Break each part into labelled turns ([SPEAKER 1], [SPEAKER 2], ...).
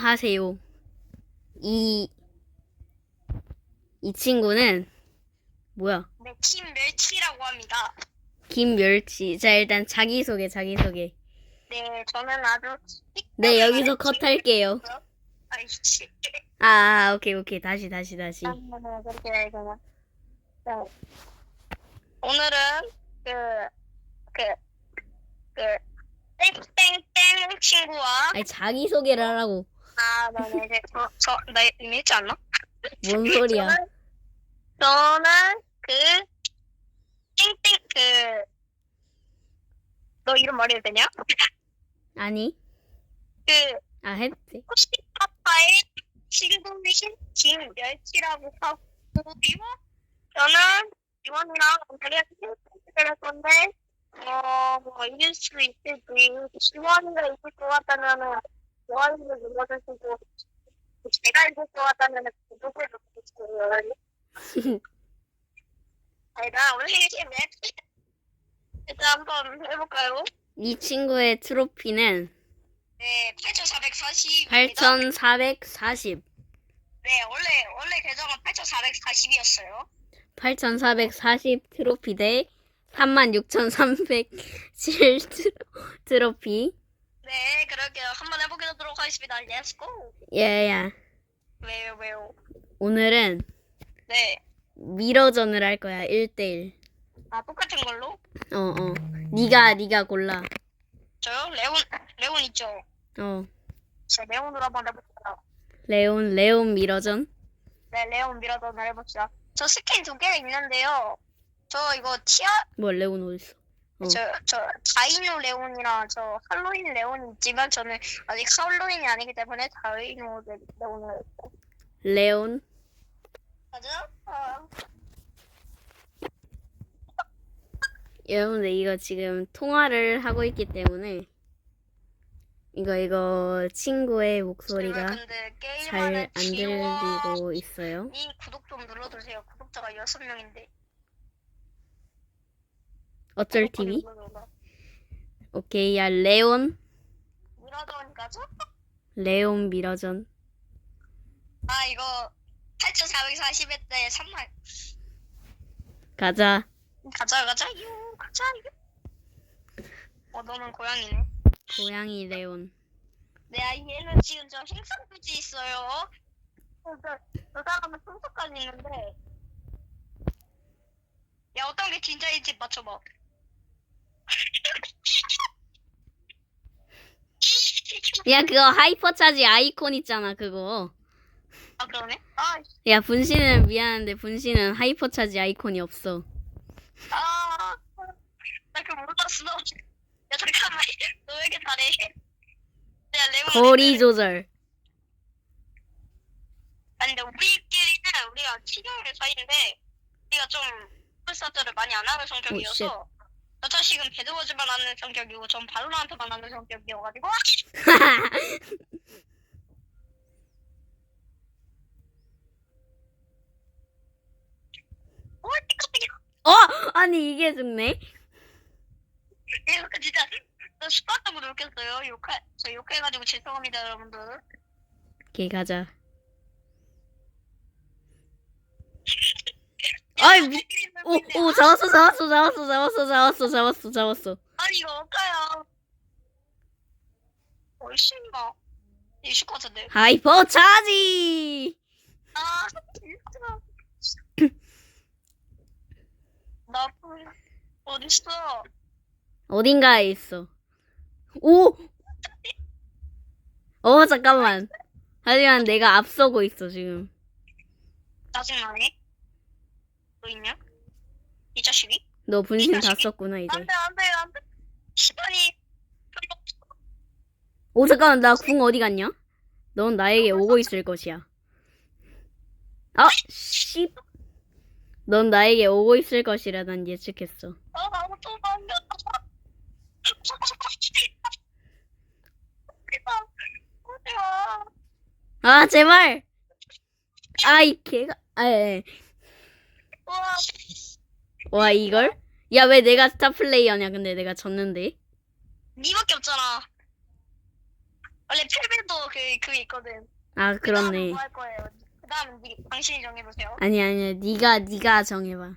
[SPEAKER 1] 안녕하세요. 이, 이 친구는, 뭐야,
[SPEAKER 2] 네, 김멸치라고 합니다.
[SPEAKER 1] 김멸치. 자, 일단 자기소개, 자기소개.
[SPEAKER 2] 네, 저는 아주
[SPEAKER 1] 네, 여기서 컷할게요.
[SPEAKER 2] 아이씨.
[SPEAKER 1] 아, 아, 오케이, 오케이. 다시, 다시, 다시.
[SPEAKER 2] 아, 네, 그렇게 그냥. 네. 오늘은 그, 그, 그, 땡땡땡 친구와
[SPEAKER 1] 아니, 자기소개를 하라고.
[SPEAKER 2] 아, 네네, 이제 저, 저, 나 이미 했지 않나?
[SPEAKER 1] 뭔 소리야.
[SPEAKER 2] 저는, 저는 그, 땡땡, 그, 너 이름 말해도 되냐?
[SPEAKER 1] 아니,
[SPEAKER 2] 그,
[SPEAKER 1] 아, 했지.
[SPEAKER 2] 코시파파의 친구이신 김멸치라고 하고 그리고 저는 이원이랑 오늘의 할 건데 어 이길 수 있을지 지원이가 이길 것 같다면은 지원이를 눌러주시고 제가 이길 것 같다면은 구독을 눌러주시고요 제가 오늘 맵 일단 한번 해볼까요?
[SPEAKER 1] 이 친구의 트로피는
[SPEAKER 2] 네, 8,440.
[SPEAKER 1] 8440.
[SPEAKER 2] 네, 원래 원래 계정은 8,440이었어요.
[SPEAKER 1] 8440 트로피 대 36,307 트로피.
[SPEAKER 2] 네, 그럴게요. 한번 해보도록 하겠습니다. 렛츠고.
[SPEAKER 1] 예야.
[SPEAKER 2] 왜요, 왜요?
[SPEAKER 1] 오늘은
[SPEAKER 2] 네.
[SPEAKER 1] 미러전을 할 거야. 1대1.
[SPEAKER 2] 아, 똑같은 걸로?
[SPEAKER 1] 어, 어. 네가 네가 골라.
[SPEAKER 2] 저요? 레온, 레온 있죠?
[SPEAKER 1] 어.
[SPEAKER 2] 자, 레온으로 한번 해봅시다.
[SPEAKER 1] 레온 레온 미러전.
[SPEAKER 2] 네, 레온 한번 해봅시다. 저 스킨 두 개가 있는데요. 저 이거 티아,
[SPEAKER 1] 뭐 레온 어딨어? 어.
[SPEAKER 2] 저, 저, 다이노 레온이랑 저 할로윈 레온이 있지만 저는 아직 할로윈이 아니기 때문에 다이노 레- 레온을.
[SPEAKER 1] 레온.
[SPEAKER 2] 맞아? 아.
[SPEAKER 1] 여러분들 이거 지금 통화를 하고 있기 때문에 이거 이거 친구의 목소리가
[SPEAKER 2] 제발 근데
[SPEAKER 1] 잘
[SPEAKER 2] 게임하는
[SPEAKER 1] 안
[SPEAKER 2] 지원
[SPEAKER 1] 들리고 있어요.
[SPEAKER 2] 이 구독 좀 눌러주세요. 구독자가 6명인데.
[SPEAKER 1] 어쩔 TV? 오케이 야 레온
[SPEAKER 2] 미라전 가죠?
[SPEAKER 1] 레온 미러전.
[SPEAKER 2] 아 이거 8,440회 때 3만
[SPEAKER 1] 가자.
[SPEAKER 2] 가자 가자 유 가자 유. 어 너는 고양이네.
[SPEAKER 1] 고양이 레온.
[SPEAKER 2] 내 아이에는 지금 저 행성부지 있어요. 저, 저 사람은 풍속까지 있는데. 야 어떤 게 진짜인지 맞춰봐.
[SPEAKER 1] 야 그거 하이퍼차지 아이콘 있잖아 그거.
[SPEAKER 2] 아 그러네? 아,
[SPEAKER 1] 야 분신은 미안한데 분신은 하이퍼차지 아이콘이 없어.
[SPEAKER 2] 아, 나 그거 몰랐어. 야 잠깐만, 너 왜 이렇게 잘해? 야 레몬.
[SPEAKER 1] 거리 조절.
[SPEAKER 2] 아니 근데 우리끼리는 우리가 친형의 사이인데 우리가 좀 풀사들을 많이 안 하는 성격이어서 저 자식은 배드워즈만 하는 성격이고 전 바로나한테만 하는 성격이어가지고 어 깜짝이야
[SPEAKER 1] 어 아니 이게 죽네.
[SPEAKER 2] 이거 진짜 나 스파트고 놀겠어요 욕해 저 욕해가지고 죄송합니다 여러분들
[SPEAKER 1] 오케이 가자. 아이 미. 오, 오, 잡았어, 잡았어, 잡았어, 잡았어, 잡았어, 잡았어, 잡았어.
[SPEAKER 2] 아니 이거 어까요 얼씬가 것 같은데
[SPEAKER 1] 하이퍼 차지!
[SPEAKER 2] 아, 진짜. 나쁜 어딨어?
[SPEAKER 1] 어딘가에 있어. 오! 어, 잠깐만. 하지만 내가 앞서고 있어, 지금.
[SPEAKER 2] 짜증나네. 너 있냐? 이 자식이?
[SPEAKER 1] 너 분신 다 썼구나, 이제.
[SPEAKER 2] 안돼 안돼 안돼. 시간이.
[SPEAKER 1] 오, 잠깐만, 나 궁 어디 갔냐? 넌 나에게 오고 있을 것이야. 아, 씨. 넌 나에게 오고 있을 것이라 난 예측했어.
[SPEAKER 2] 아 아무도 안 돼. 어디야?
[SPEAKER 1] 아, 제발! 아, 이 개가, 아, 예.
[SPEAKER 2] 와,
[SPEAKER 1] 이걸? 야, 왜 내가 스타 플레이어냐? 근데 내가 졌는데.
[SPEAKER 2] 니밖에 없잖아. 원래 펠벨도 그, 그게 있거든.
[SPEAKER 1] 아 그렇네.
[SPEAKER 2] 뭐할 거예요? 그 다음은 니, 당신이 정해보세요.
[SPEAKER 1] 아니 아니야. 네가 네가 정해봐.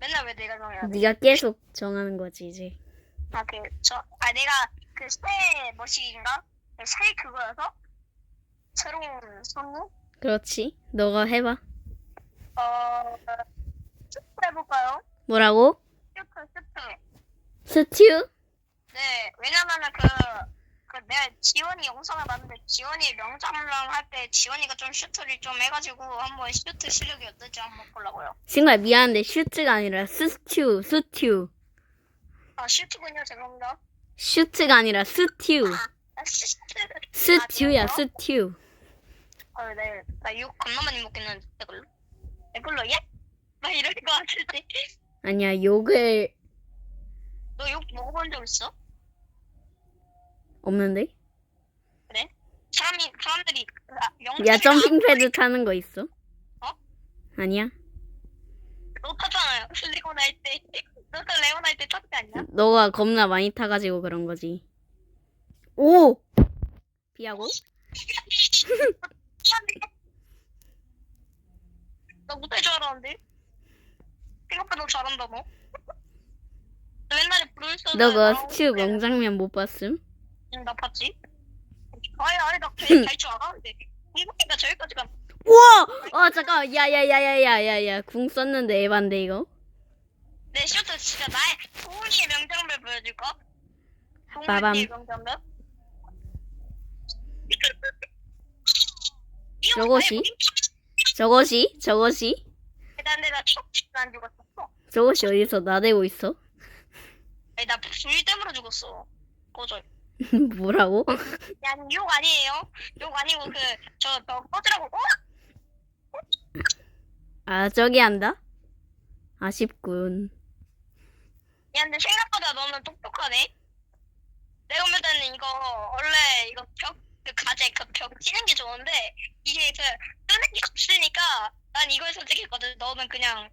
[SPEAKER 2] 맨날 왜 내가 정해야 돼?
[SPEAKER 1] 네가 계속 정하는 거지 이제.
[SPEAKER 2] 아, 그, 저, 아, 내가 그 새 머시기인가? 새 그거여서? 새로운 선물?
[SPEAKER 1] 그렇지. 너가 해봐.
[SPEAKER 2] 어, 슈트 해볼까요?
[SPEAKER 1] 뭐라고?
[SPEAKER 2] 슈트, 슈트.
[SPEAKER 1] 스튜?
[SPEAKER 2] 네, 왜냐면은 그, 그 내가 지원이 영상을 봤는데 지원이 명장랑 할 때 지원이가 좀 슈트를 좀 해가지고 한번 슈트 실력이 어떨지 한번 보려고요.
[SPEAKER 1] 친구야 미안한데 슈트가 아니라 스튜 스튜.
[SPEAKER 2] 아, 슈트군요, 죄송합니다.
[SPEAKER 1] 슈트가 아니라 스튜.
[SPEAKER 2] 아, 슈트.
[SPEAKER 1] 스튜야
[SPEAKER 2] 아,
[SPEAKER 1] 스튜.
[SPEAKER 2] 어, 네, 나욕 겁나 많이 먹겠는데, 이걸로? 이걸로, 예? 나 이럴 것 같은데.
[SPEAKER 1] 아니야 욕을
[SPEAKER 2] 너 욕 먹어본 적 있어?
[SPEAKER 1] 없는데?
[SPEAKER 2] 사람이, 사람들이, 아, 영상이
[SPEAKER 1] 야 점핑 패드 타는 거 있어?
[SPEAKER 2] 어?
[SPEAKER 1] 아니야?
[SPEAKER 2] 너 타잖아요. 레오나 할 때. 너도 레오나 할때 탔지 않냐?
[SPEAKER 1] 너가 겁나 많이 타가지고 그런 거지. 오! 피하고?
[SPEAKER 2] 나 못할 줄 알았는데. 생각보다 잘한다 너. 너 옛날에 브루이스
[SPEAKER 1] 너그 스튜 명장면 못 봤음?
[SPEAKER 2] 나 봤지? 아니 아니 나 되게 잘줄 알았는데 이거니까 저기까지 가
[SPEAKER 1] 우와! 어 잠깐 야야야야야야야 궁 썼는데 에반데 이거?
[SPEAKER 2] 내 슈트 진짜 나의 소은이의 명장면 보여줄까?
[SPEAKER 1] 빠밤.
[SPEAKER 2] 명장면?
[SPEAKER 1] 저것이? 저것이? 저것이?
[SPEAKER 2] 내가 촉촉 안 죽었어
[SPEAKER 1] 저것이 어디서 나대고 있어?
[SPEAKER 2] 아니 나 불 때문에 죽었어 꺼져
[SPEAKER 1] 뭐라고?
[SPEAKER 2] 야, 욕 아니에요. 욕 아니고 그저저 꺼지라고. 어?
[SPEAKER 1] 아 저기 한다? 아쉽군
[SPEAKER 2] 야, 근데 생각보다 너는 똑똑하네. 내가 볼 때는 이거 원래 이거 벽그 가재 그벽 치는 게 좋은데 이게 그 뜨는 게 없으니까 난 이걸 선택했거든. 너는 그냥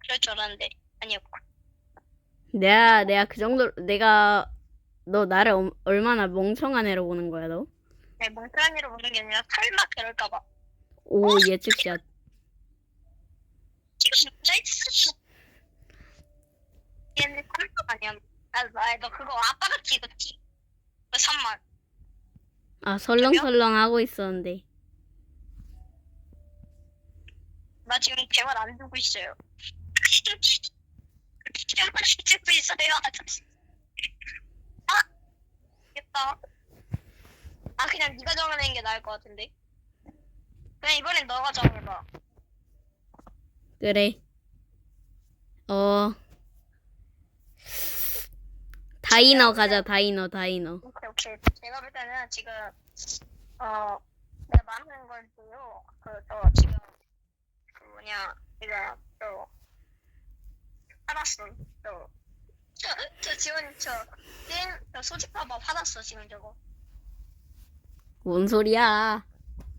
[SPEAKER 2] 그럴 줄 알았는데 아니었고.
[SPEAKER 1] 내가 내가 그 정도 내가 너 나를 엄- 얼마나 멍청한 애로 보는 거야 너?
[SPEAKER 2] 내 멍청한 일을 보는 게 아니라 설마 그럴까봐.
[SPEAKER 1] 오 예측샷
[SPEAKER 2] 지금 문자 있어. 얘는 설마 아니야. 아, 나, 너 그거 아빠가 찍었지. 그 3만.
[SPEAKER 1] 아 설렁설렁 하고 있었는데
[SPEAKER 2] 나 지금 대화 안 듣고 있어요. 대화 듣고 있어요, 아저씨. 아, 됐다. 아, 그냥 네가 정하는 게 나을 것 같은데. 그냥 이번엔 너가 정해봐.
[SPEAKER 1] 그래 어 다이너 가자 다이너 다이너
[SPEAKER 2] 오케이, 오케이. 제가 볼 때는 지금, 어, 내가 말하는 걸도요. 그, 저, 지금, 그 뭐냐, 내가, 저, 받았어. 저, 저, 저 지원, 저, 게임, 저 소집하고 받았어, 지금 저거.
[SPEAKER 1] 뭔 소리야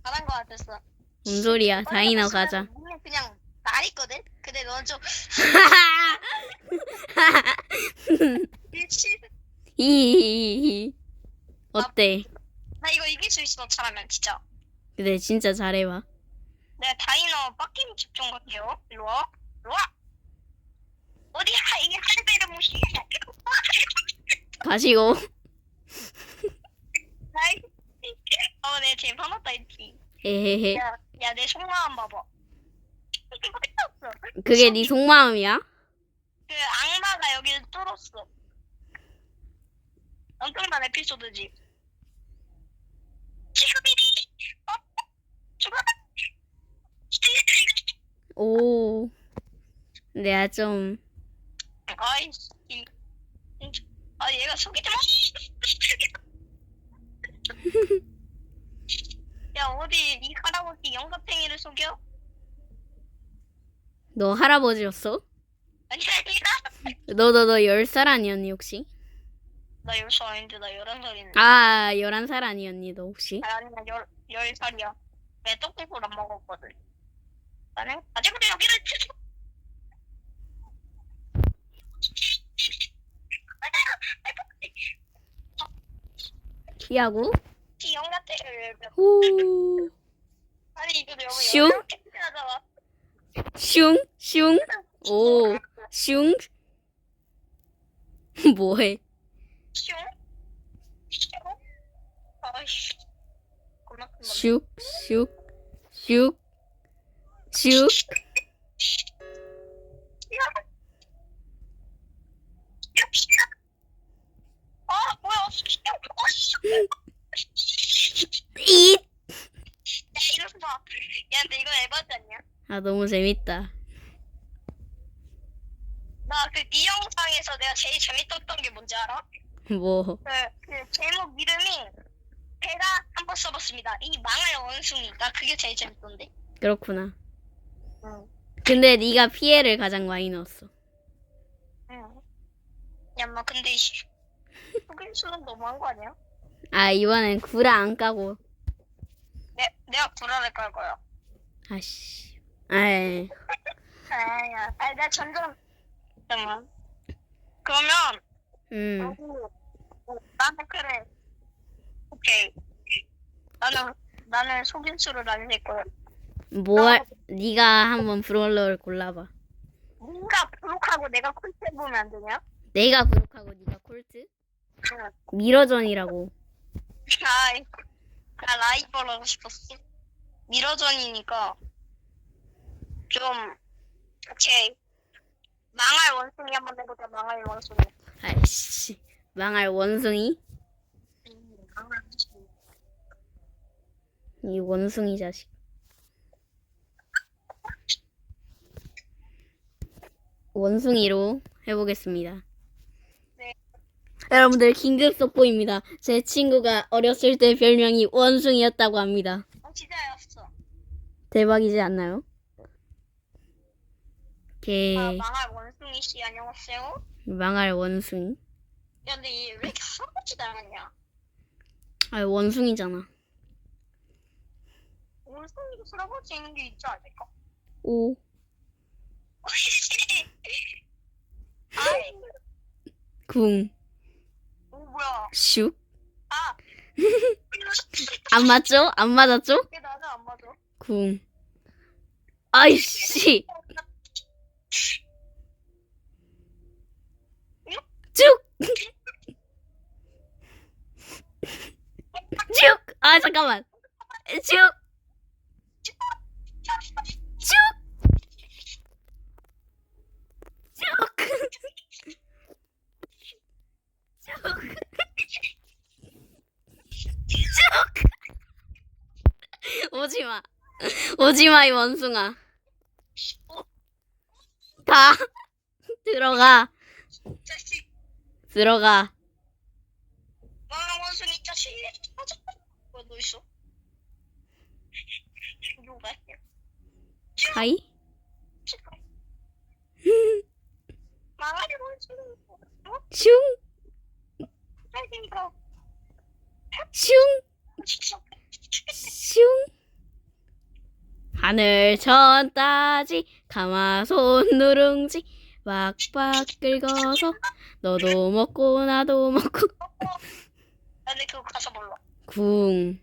[SPEAKER 2] 받은 거 같았어.
[SPEAKER 1] 뭔 소리야 다이너 가자
[SPEAKER 2] 니는 그냥 날 있거든? 근데 너는 좀, 미치.
[SPEAKER 1] 히히히히 어때?
[SPEAKER 2] 나 이거 이길 수 있어, 잘하면, 진짜.
[SPEAKER 1] 그래 진짜 잘해봐
[SPEAKER 2] 내가 다이너 빡김 집중 갈게요. 일로 와. 일로 와. 어디야? 이게 할배를 무시해.
[SPEAKER 1] 가시고
[SPEAKER 2] 나이. 어, 내 지금 화났다 했지.
[SPEAKER 1] 헤헤헤
[SPEAKER 2] 야, 야, 내 속마음 봐봐.
[SPEAKER 1] 그게 네 속마음이야?
[SPEAKER 2] 그 악마가 여기를 뚫었어. 엄청난 에피소드지. 지금이니? 어? 죽어?
[SPEAKER 1] 오 내가 좀
[SPEAKER 2] 아이씨. 아, 얘가 속이지 마. 야, 어디 이 할아버지 영감탱이를 속여?
[SPEAKER 1] 너 할아버지였어?
[SPEAKER 2] 아니, 아니라.
[SPEAKER 1] 너너너 10살 아니었니 혹시?
[SPEAKER 2] 나 열 살 아닌데 나 열한 살인데.
[SPEAKER 1] 아 11살 아니었니 너 혹시?
[SPEAKER 2] 아, 아니, 나 열, 열 살이야. 내 떡국을 안 먹었거든. 나는 아직도 여기를 치고.
[SPEAKER 1] 피하고
[SPEAKER 2] 형 같아.
[SPEAKER 1] 후.
[SPEAKER 2] 아니 이거 너무
[SPEAKER 1] 슝?
[SPEAKER 2] 영상 캠핑하잖아.
[SPEAKER 1] 슝, 슝, 오, 슝. 뭐해?
[SPEAKER 2] 슝? 슝? 아이씨. 겁나 큰 놈.
[SPEAKER 1] 슉, 슉, 슉, 슉.
[SPEAKER 2] 아 뭐야?
[SPEAKER 1] 이.
[SPEAKER 2] 야 이거 봐. 야 근데 이거 에바지 않냐?
[SPEAKER 1] 아 너무 재밌다.
[SPEAKER 2] 나그네 영상에서 내가 제일 재밌었던 게 뭔지 알아?
[SPEAKER 1] 뭐?
[SPEAKER 2] 그, 그 제목 이름이 제가 한 번 써봤습니다. 이 망할 원숭이. 나 그게 제일 재밌던데.
[SPEAKER 1] 그렇구나.
[SPEAKER 2] 응.
[SPEAKER 1] 근데 네가 피해를 가장 많이 넣었어.
[SPEAKER 2] 응. 야, 마 근데 이 속임수는 너무한 거 아니야?
[SPEAKER 1] 아 이번엔 구라 안 까고.
[SPEAKER 2] 내 내가 구라를 깔 거야.
[SPEAKER 1] 아씨. 아이.
[SPEAKER 2] 아야, 아, 나 점점 잠깐만. 그러면
[SPEAKER 1] 음.
[SPEAKER 2] 어, 나는 그래. 오케이. 나는 나는 속임수를 안 낼 거야.
[SPEAKER 1] 뭐 할? 네가 한번 브롤러를 골라봐.
[SPEAKER 2] 네가 부룩하고 내가 콜트 해보면 안 되냐?
[SPEAKER 1] 내가 구독하고 네가 콜트?
[SPEAKER 2] 응.
[SPEAKER 1] 미러전이라고.
[SPEAKER 2] 아이, 나 라이벌 하고 싶었어. 미러전이니까 좀 오케이. 망할 원숭이 한번 해보자. 망할 원숭이.
[SPEAKER 1] 아이씨. 망할 원숭이?
[SPEAKER 2] 음, 망할 원숭이.
[SPEAKER 1] 이 원숭이 자식. 원숭이로 해보겠습니다.
[SPEAKER 2] 네.
[SPEAKER 1] 여러분들 긴급 속보입니다. 제 친구가 어렸을 때 별명이 원숭이였다고 합니다.
[SPEAKER 2] 어, 진짜였어.
[SPEAKER 1] 대박이지 않나요? 개
[SPEAKER 2] 아, 망할 원숭이 씨 안녕하세요.
[SPEAKER 1] 망할 원숭이.
[SPEAKER 2] 야, 근데 얘 왜 이렇게 할아버지 닮았냐?
[SPEAKER 1] 아 원숭이잖아.
[SPEAKER 2] 원숭이도 할아버지 있는 게 있지 않을까?
[SPEAKER 1] 오
[SPEAKER 2] 아이,
[SPEAKER 1] 궁.
[SPEAKER 2] 오 뭐야?
[SPEAKER 1] 슉.
[SPEAKER 2] 아,
[SPEAKER 1] 안 맞죠? 안 맞았죠?
[SPEAKER 2] 이게 나는 안 맞아.
[SPEAKER 1] 궁. 아이씨. 쭉. 쭉. 아 잠깐만. 쭉. 오지 마. 오지 마, 이 원숭아. 가. 들어가.
[SPEAKER 2] 자식,
[SPEAKER 1] 들어가.
[SPEAKER 2] 망할 원숭이 자식. 맞아. 뭐너 있어? 누가?
[SPEAKER 1] 하이?
[SPEAKER 2] 망할 원숭이. 어?
[SPEAKER 1] 슝.
[SPEAKER 2] 잘생겨.
[SPEAKER 1] 슝. 슝. 하늘 천 따지 가마손 누룽지 빡빡 긁어서 너도 먹고 나도 먹고
[SPEAKER 2] 근데 그거 가사 몰라.
[SPEAKER 1] 궁.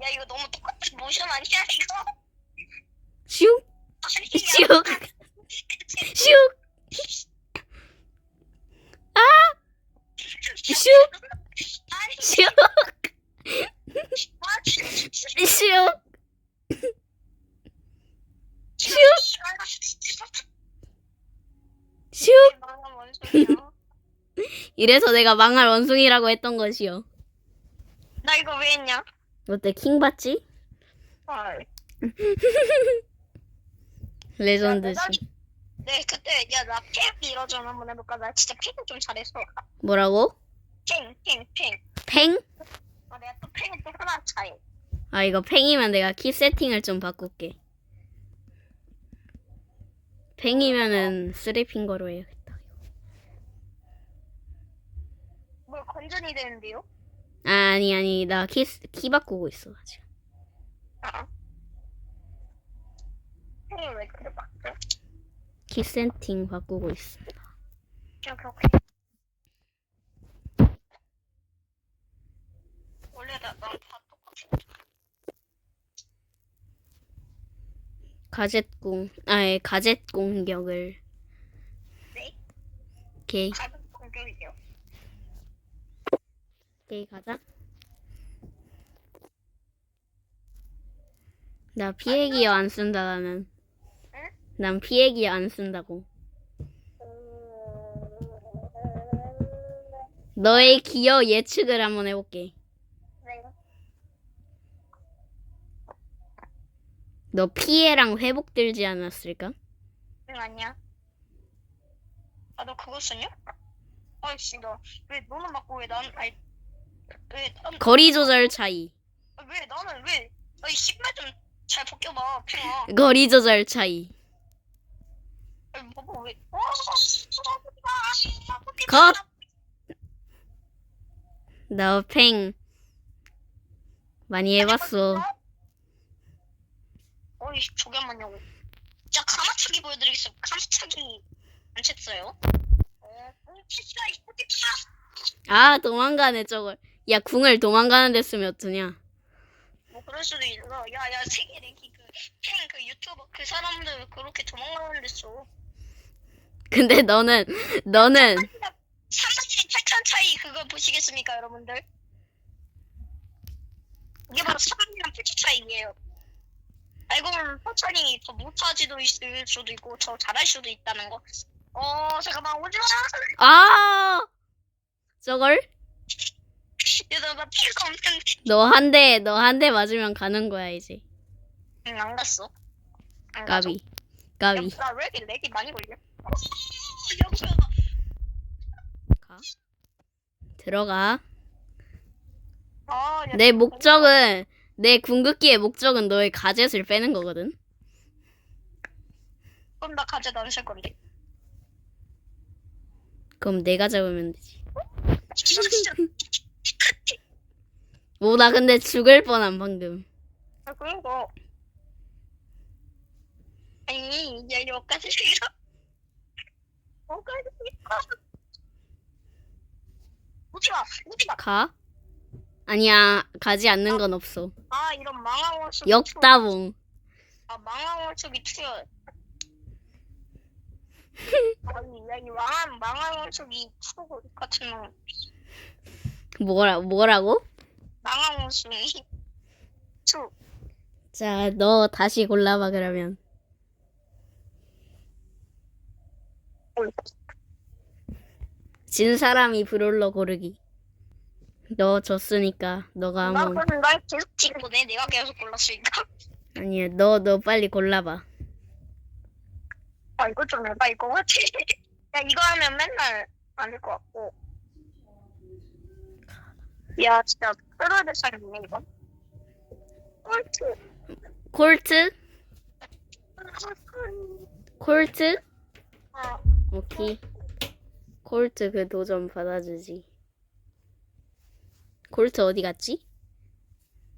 [SPEAKER 2] 야 이거 너무 똑같은 모션 아니야 이거?
[SPEAKER 1] 슝.
[SPEAKER 2] 아니,
[SPEAKER 1] 슉.
[SPEAKER 2] 야,
[SPEAKER 1] 슉. 아. 슉.
[SPEAKER 2] 아니
[SPEAKER 1] 슉. 슉.
[SPEAKER 2] 망한 원숭이야.
[SPEAKER 1] 이래서 내가 망할 원숭이라고 했던 것이요.
[SPEAKER 2] 나 이거 왜 했냐?
[SPEAKER 1] 어때 킹 받지?
[SPEAKER 2] 헐.
[SPEAKER 1] 레전드지.
[SPEAKER 2] 네 그때 야나 팽 이러전 한번 해볼까? 나 진짜 팽좀 잘했어.
[SPEAKER 1] 뭐라고?
[SPEAKER 2] 팽, 팽, 팽.
[SPEAKER 1] 팽?
[SPEAKER 2] 아, 내가 또 팽이 또 하나 차이.
[SPEAKER 1] 아 이거 팽이면 내가 키 세팅을 좀 바꿀게. 팽이면은 쓰리핑 거로 해야겠다.
[SPEAKER 2] 뭘 건전이 되는데요?
[SPEAKER 1] 아, 아니 아니 나 키 키 바꾸고 있어 아직.
[SPEAKER 2] 아. 팽이 왜 그래 바뀌어?
[SPEAKER 1] 키 세팅 바꾸고 있어.
[SPEAKER 2] 그냥 그렇게.
[SPEAKER 1] 가젯궁, 아예 가젯 공격을.
[SPEAKER 2] 네?
[SPEAKER 1] 오케이,
[SPEAKER 2] 가격 공격이요.
[SPEAKER 1] 오케이 가자. 나 피해 기어 안 쓴다 나는.
[SPEAKER 2] 응?
[SPEAKER 1] 난 피해 기어 안 쓴다고. 너의 기어 예측을 한번 해볼게.
[SPEAKER 2] 네.
[SPEAKER 1] 너 피해랑 회복들지 않았을까?
[SPEAKER 2] 응 아니야. 아 너 그거 쓰냐? 아이씨 너왜 너는 맞고 왜 난 아니 왜 난,
[SPEAKER 1] 거리 조절 차이.
[SPEAKER 2] 아, 왜 나는 왜 아이 신발 좀 잘 벗겨봐 팽아.
[SPEAKER 1] 거리 조절 차이.
[SPEAKER 2] 아니 봐봐 왜? 어?
[SPEAKER 1] 컷! 너팽 많이 해봤어.
[SPEAKER 2] 한 번요. 진짜 가마차기 보여드리겠습니다. 가마차기 안 쳤어요? 어, 이쁘겠다.
[SPEAKER 1] 아 도망가네 저걸. 야 궁을 도망가는 데 쓰면 어떠냐?
[SPEAKER 2] 뭐 그럴 수도 있어. 야야 세계 랭킹 그팬그 유튜버 그 사람들 그렇게 도망가는 데서
[SPEAKER 1] 근데 너는 너는
[SPEAKER 2] 3만이 8천 차이 그거 보시겠습니까 여러분들? 이게 바로 3만이랑 8천 차이예요. 알고 보면 포천이 더 못하지도 있을 수도 있고 더 잘할 수도 있다는 거. 어 잠깐만 오지마.
[SPEAKER 1] 아 저걸
[SPEAKER 2] 얘들아 나 피가 엄청
[SPEAKER 1] 너한 대 너 한 대 맞으면 가는 거야 이제.
[SPEAKER 2] 응, 안 갔어. 안 가서.
[SPEAKER 1] 까비 까비.
[SPEAKER 2] 나왜 이렇게 렉이 많이 걸려? 어, 여기서
[SPEAKER 1] 가. 들어가.
[SPEAKER 2] 아, 야,
[SPEAKER 1] 내 목적은 내 궁극기의 목적은 너의 가젯을 빼는 거거든.
[SPEAKER 2] 그럼 나 가져다 안쓸 건데.
[SPEAKER 1] 그럼 내가 잡으면 되지. 오 나 근데 죽을 뻔한 방금.
[SPEAKER 2] 아, 그런 거. 아니, 야, 여기까지 싫어. 여기까지 싫어. 오지 마, 오지 마.
[SPEAKER 1] 가? 아니야 가지 않는 건 없어.
[SPEAKER 2] 아, 이런 망한 원숭이.
[SPEAKER 1] 역다봉.
[SPEAKER 2] 아, 망한 원숭이 튀어. 아니, 야, 이 망한, 망한 원숭이 같은 놈.
[SPEAKER 1] 뭐라 뭐라고?
[SPEAKER 2] 망한 원숭이. 추.
[SPEAKER 1] 자너 다시 골라봐 그러면. 진 사람이 브롤러 고르기. 너 졌으니까 너가
[SPEAKER 2] 나
[SPEAKER 1] 한번
[SPEAKER 2] 그럼 날 계속 찍은 거네. 내가 계속 골랐으니까.
[SPEAKER 1] 아니야 너 너 빨리 골라봐.
[SPEAKER 2] 아, 이거 좀 해봐, 이거. 야, 이거 하면 맨날 안될것 같고. 야, 진짜, 될 사람이네, 이거. 꼴찌.
[SPEAKER 1] 콜트? 콜트?
[SPEAKER 2] 어,
[SPEAKER 1] 오케이. 콜트 그 도전 받아주지. 콜트 어디 갔지?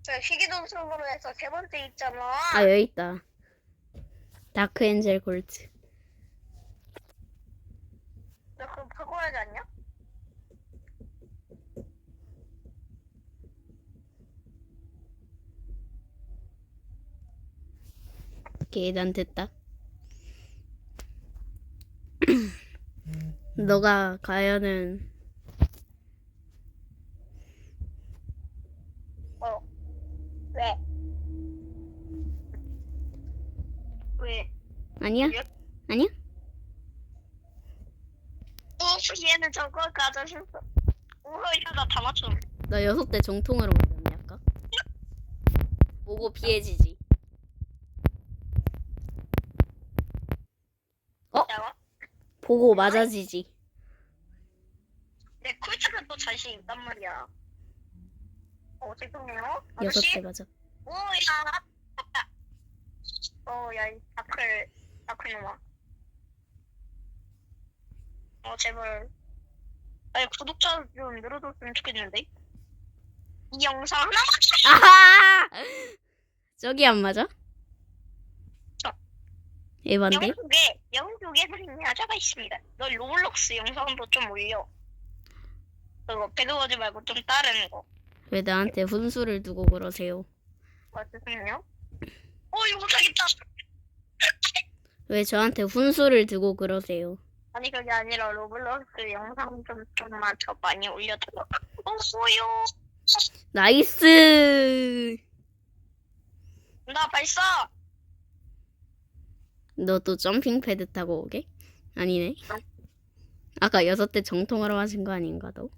[SPEAKER 2] 저 희귀동성으로 해서 세 번째 있잖아.
[SPEAKER 1] 아 여기 있다. 다크 엔젤 콜트.
[SPEAKER 2] 너 그럼 바꿔야지 않냐?
[SPEAKER 1] 오케이 난 됐다. 너가 가연은
[SPEAKER 2] 어. 왜? 왜?
[SPEAKER 1] 아니야? 아니야?
[SPEAKER 2] 어, 얘는 저거 가져셨어. 우와, 야, 나다 맞춰.
[SPEAKER 1] 너 여섯 대 정통으로 맞았네 아까. 보고 피해지지.
[SPEAKER 2] 야,
[SPEAKER 1] 보고 맞아지지.
[SPEAKER 2] 내 쿨트가 또 자신 있단 말이야. 어, 죄송해요.
[SPEAKER 1] 여섯
[SPEAKER 2] 아저씨?
[SPEAKER 1] 대 맞아.
[SPEAKER 2] 오, 야. 어, 야, 이 다클, 다클 놈아. 어, 제발. 아니, 구독자 좀 늘어줬으면 좋겠는데? 이 영상 하나만
[SPEAKER 1] 아하! 저기 안 맞아?
[SPEAKER 2] 저.
[SPEAKER 1] 에반데?
[SPEAKER 2] 영국에, 영국에 는 여자가 있습니다. 너 로블록스 영상도 좀 올려. 그거 배드워즈 말고 좀 다른 거.
[SPEAKER 1] 왜 나한테 훈수를 두고 그러세요?
[SPEAKER 2] 맞으세요? 어, 이거 못하겠다.
[SPEAKER 1] 왜 저한테 훈수를 두고 그러세요?
[SPEAKER 2] 아니 그게 아니라 로블록스 영상 좀 좀만 더 많이 올려달라고요.
[SPEAKER 1] 나이스!
[SPEAKER 2] 나 발사.
[SPEAKER 1] 너 또 점핑 패드 타고 오게? 아니네. 아까 여섯 대 정통으로 맞은 거 아닌가, 너?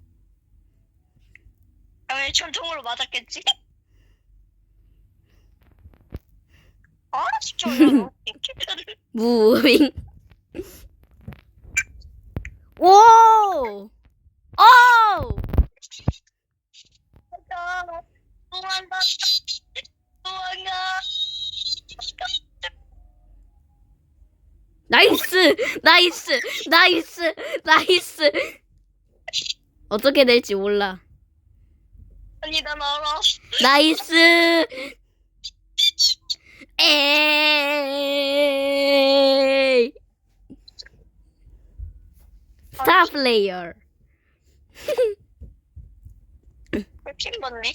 [SPEAKER 2] 당연히 천총으로 맞았겠지? 아 어려워.
[SPEAKER 1] 무빙. 오! 오!
[SPEAKER 2] 도망가. 도망가. 도망가.
[SPEAKER 1] 나이스! 나이스! 나이스! 나이스! 어떻게 될지 몰라.
[SPEAKER 2] 아니 난 알아.
[SPEAKER 1] 나이스! 에이! 스타 플레이어.
[SPEAKER 2] 받네.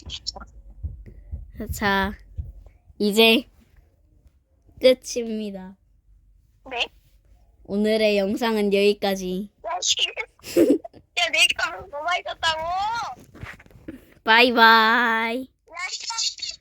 [SPEAKER 1] 자, 이제 끝입니다.
[SPEAKER 2] 네?
[SPEAKER 1] 오늘의 영상은 여기까지.
[SPEAKER 2] 야, 내가 너무 많이 졌다고.
[SPEAKER 1] 바이바이.
[SPEAKER 2] 야, 씨.